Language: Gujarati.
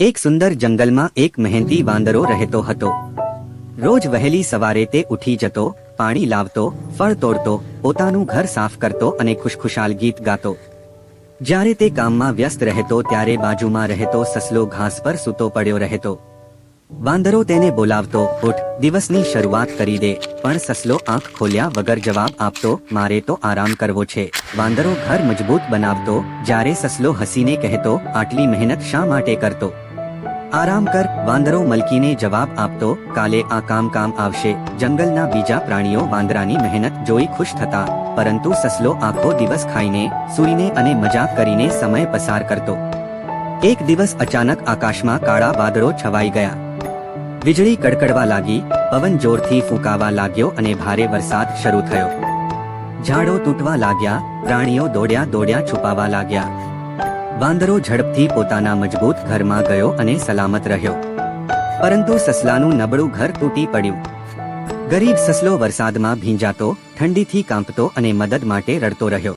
એક સુંદર જંગલમાં એક મહેનતી વાંદરો રહેતો હતો. રોજ વહેલી સવારે તે ઉઠી જતો, પાણી લાવતો, ફળ તોડતો, પોતાનું ઘર સાફ કરતો અને ખુશખુશાલ ગીત ગાતો. જ્યારે તે કામમાં વ્યસ્ત રહેતો ત્યારે બાજુમાં રહેતો સસલો ઘાસ પર સૂતો પડ્યો રહેતો. વાંદરો તેને બોલાવતો, ઉઠ, દિવસની શરૂઆત કરી દે. પણ સસલો આંખ ખોલ્યા વગર જવાબ આપતો, મારે તો આરામ કરવો છે. વાંદરો ઘર મજબૂત બનાવતો, જ્યારે સસલો હસીને કહેતો, આટલી મહેનત શા માટે કરતો? આરામ કર, વાંદરો મલકીને જવાબ આપતો, કાલે આ કામ કામ આવશે. જંગલના બીજા પ્રાણીઓ વાંદરાની મહેનત જોઈ ખુશ થતા, પરંતુ સસલો આખો દિવસ ખાઈને, સૂઈને અને મજાક કરીને સમય પસાર કરતો. એક દિવસ અચાનક આકાશમાં કાળા વાદળો છવાઈ ગયા. વીજળી કડકડવા લાગી, પવન જોરથી ફૂંકાવા લાગ્યો અને ભારે વરસાદ શરૂ થયો. ઝાડો તૂટવા લાગ્યા, પ્રાણીઓ દોડ્યા દોડ્યા છુપાવા લાગ્યા. વાંદરો ઝડપથી પોતાના મજબૂત ઘરમાં ગયો અને સલામત રહ્યો. પરંતુ સસલાનું નબળું ઘર તૂટી પડ્યું. ગરીબ સસલો વરસાદમાં ભીંજાતો, ઠંડીથી કાંપતો અને મદદ માટે રડતો રહ્યો.